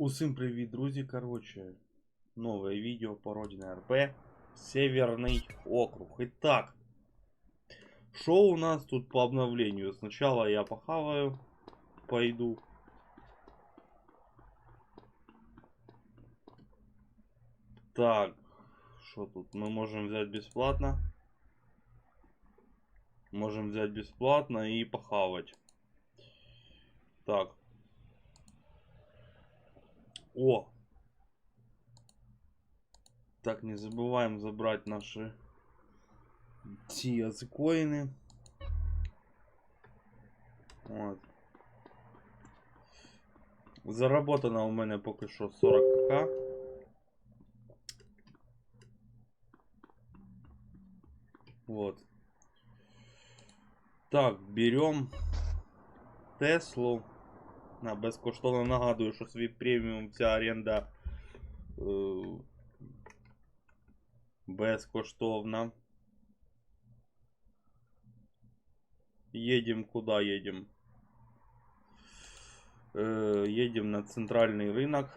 Усім привіт, друзі. Короче, новое видео по родине РП. Северный округ. Итак, что у нас тут по обновлению? Сначала я похаваю, пойду. Так, что тут? Мы можем взять бесплатно. Можем взять бесплатно и похавать. Так. о! Так, не забываем забрать наши ці коїни. От. Заработано у мене поки що 40к. Вот. Так, берем Теслу. На безкоштовно нагадую, що свій преміум ця оренда е, безкоштовна. Едем куда едем? Е, на центральний ринок.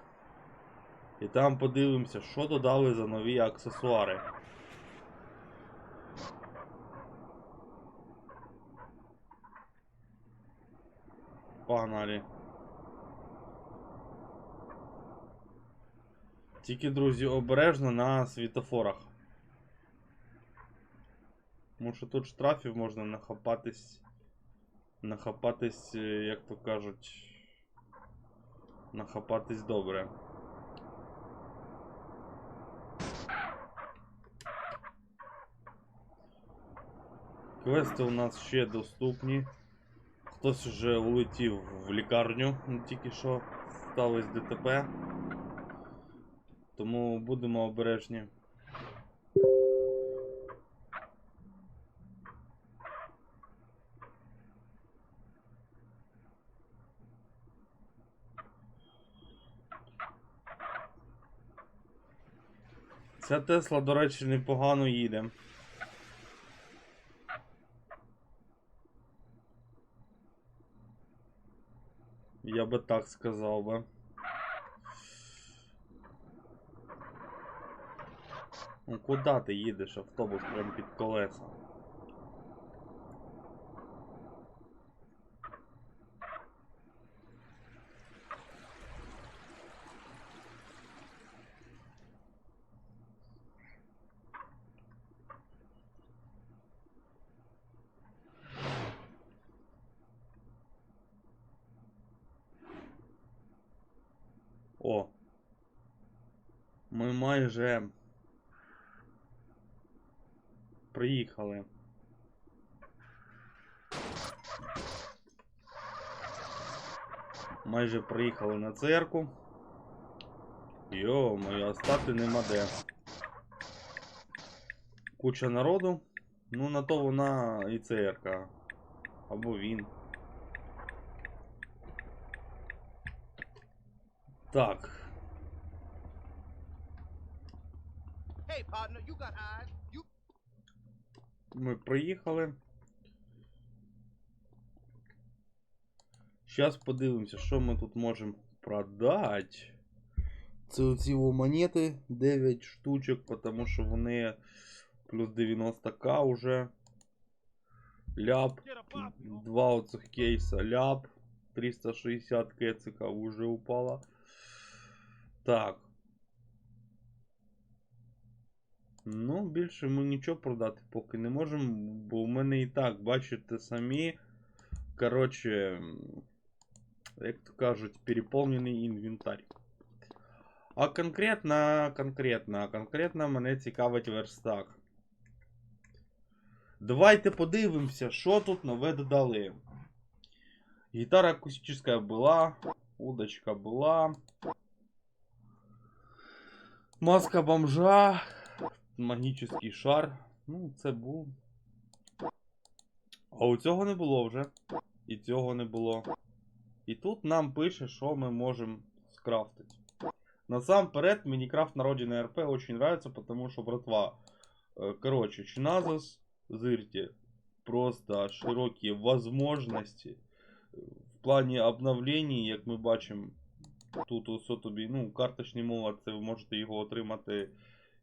І там подивимося, що додали за нові аксесуари. Погнали. Тільки, друзі, обережно на світофорах. Тому що тут штрафів можна нахапатись. Нахапатись, е, як то кажуть. Нахапатись добре. Квести у нас ще доступні. Хтось вже улетів в лікарню, тільки що сталося ДТП. Тому будемо обережні. Ця Тесла, до речі, непогано їде. Я би так сказав би. Ну куди ти їдеш, автобус прям під колеса? О. Ми майже приїхали. Майже приїхали на церкву. Йо, моя стати нема де. Куча народу. Ну, на то вона і церква. Або він. Так. Hey, partner, you got eyes. You Ми приїхали. Зараз подивимося, що ми тут можемо продати. Це во монети 9 штучок, тому що вони плюс 90к уже. Ляп. Два оцих кейса ляп. 360 кецика уже упала. Так. Ну, більше ми нічого продати поки не можемо, бо у мене і так, бачите самі. Коротше, як то кажуть, переповнений інвентар. А конкретно, конкретно, конкретно мене цікавить верстак. Давайте подивимося, що тут нове додали. Гитара акустическая была, удочка была. Маска бомжа, магнічний шар. Ну, це був. А у цього не було вже. І цього не було. І тут нам пише, що ми можемо скрафтити. Насамперед, мені крафт на РП очень нравится, потому что, братва, э, короче, Чиназас, зырьте, просто широкие возможности в плані обновлений, як ми бачимо, Тут усе тобі, ну, карточні мова, це ви можете його отримати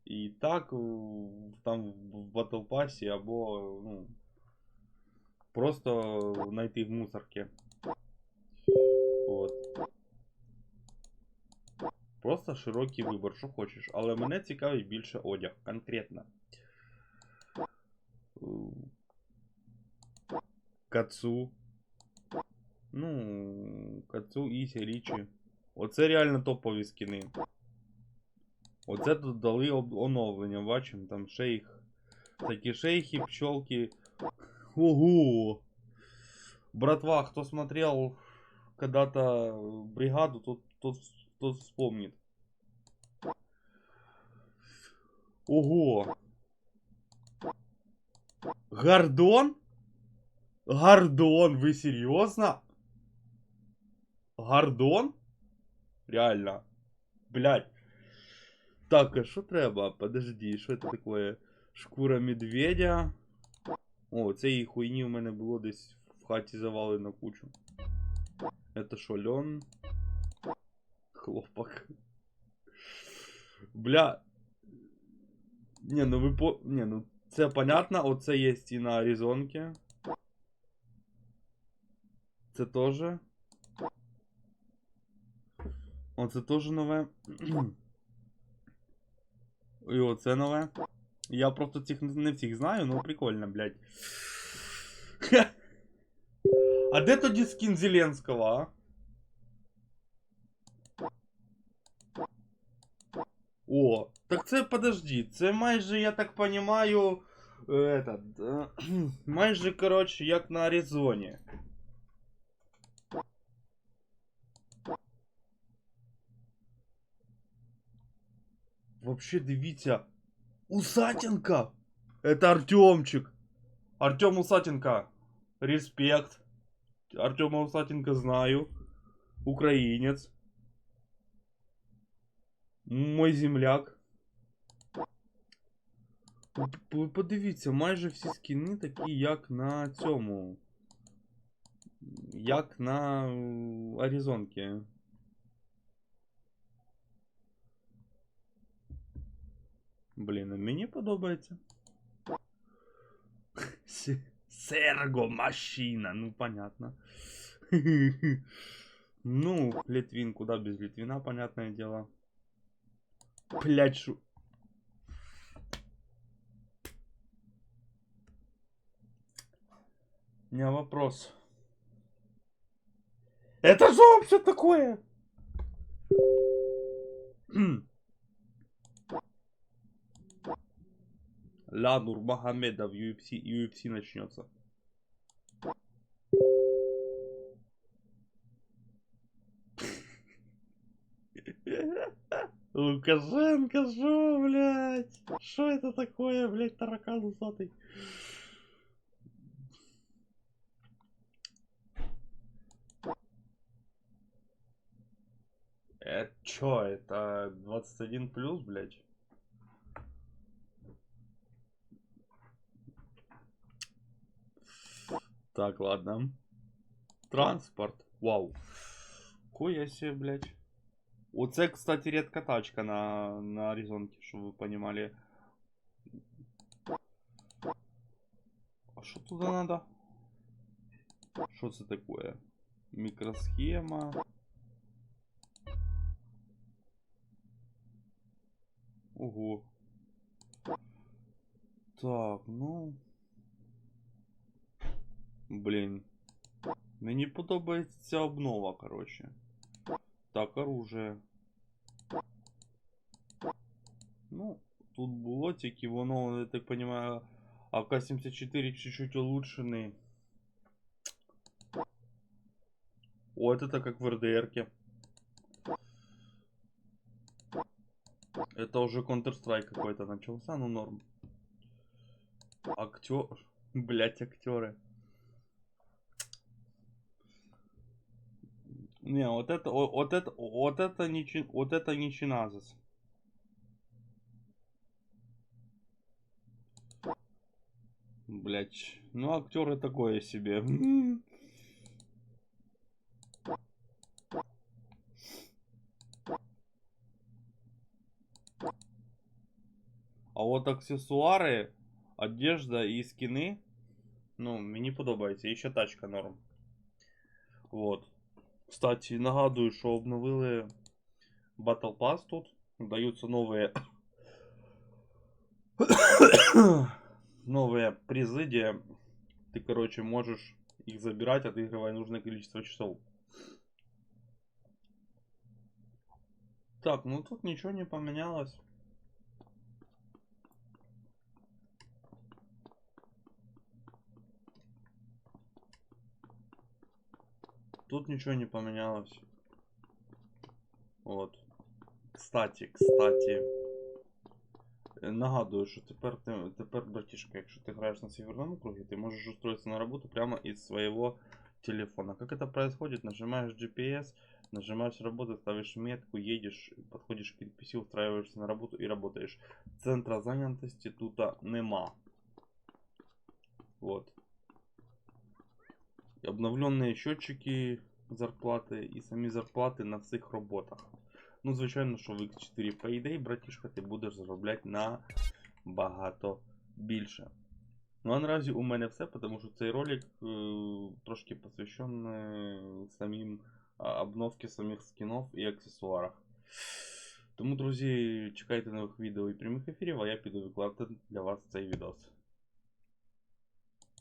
і так, в- там в Pass, або, ну, просто знайти в мусорці. От. Просто широкий вибір, що хочеш. Але мене цікавить більше одяг, конкретно. Е, Кацу. Ну, Кацу, Ісі, Річі. Оце реально топові скини. Оце дали оновлення, бачимо, там шейх. Такі шейхи, пчелки. Ого! Братва, кто смотрел когда-то бригаду, тот, тот, тот вспомнит. Ого! Гордон? Гордон, вы серьезно? Гордон? Реально. Блять. Так, а що треба? Подожди, що це таке? Шкура медведя. О, цієї хуйні у мене було десь в хаті завалено кучу. Это що, льон? Хлопок. Бля. Не, ну ви по. Не, ну це понятно, оце є і на Аризонке. Це теж. Оце теж нове. І оце нове. Я просто цих не не всіх знаю, ну прикольно, блядь. А де тоді скін Зеленського, а? О, так це подожди, це майже, я так понимаю, е, этот, е, майже, коротше, як на Аризоні. Вообще, дивіться, Усатенко! Это Артемчик. Артем Усатенко. Респект. Артема Усатенко знаю. Українець. Мой земляк. Ви п- Подивіться, майже всі скіни такі, як на цьому. Як на е, Блін, а мені подобається. Се- Серго машина, ну понятно. Ну, Литвин, куда без Литвина, понятное дело. Блять, шу... У меня вопрос. Это же вообще такое? Ля Нурмагомедов UFC, UFC начнется. Лукашенко, шо, блядь? Что это такое, блядь, таракан усатый? Это чё, это 21 плюс, блядь? Так, ладно. Транспорт. Вау. Хуя себе, блядь. Оце, кстати, редка тачка на, на Аризонке, чтобы вы понимали. А что туда надо? Что это такое? Микросхема. Ого. Так, ну. Блін. Мені подобається ця обнова, коротше. Так, оружие. Ну, тут було тільки воно, я так понимаю, АК-74 чуть-чуть улучшений. О, это как в РДРке. Это уже Counter-Strike какой-то начался, ну норм. Актер... Блять, актеры. Не, вот это, вот это, вот это не, вот это не чиназис. Блять, ну актеры такое себе. А вот аксессуары, одежда и скины. ну, мне не І Еще тачка норм. Вот. Кстати, нагадую, що обновили Battle Pass тут. Даются новые новые призы, где ты, короче, можешь их забирать, отыгрывая нужное количество часов. Так, ну тут ничего не поменялось. Тут ничего не поменялось. Вот. Кстати, кстати. е, Нагадую, що тепер, ти, тепер, братішка, якщо ти граєш на северном округе, ты можешь устроиться на работу прямо из своего телефона. Как это происходит? Нажимаешь GPS, нажимаешь работу, ставишь метку, едешь, подходишь к NPC, устраиваешься на работу и работаешь. Центра занятости тут нема. Вот. Обновленные счетчики зарплати і самі зарплати на всіх роботах. Ну, звичайно, що в X4 Payday, братішка, ти будеш заробляти набагато більше. Ну а наразі у мене все, тому що цей ролик е, трошки посвящений самим обновці самих скінов і аксесуарах. Тому, друзі, чекайте нових відео і прямих ефірів, а я піду викладати для вас цей відос.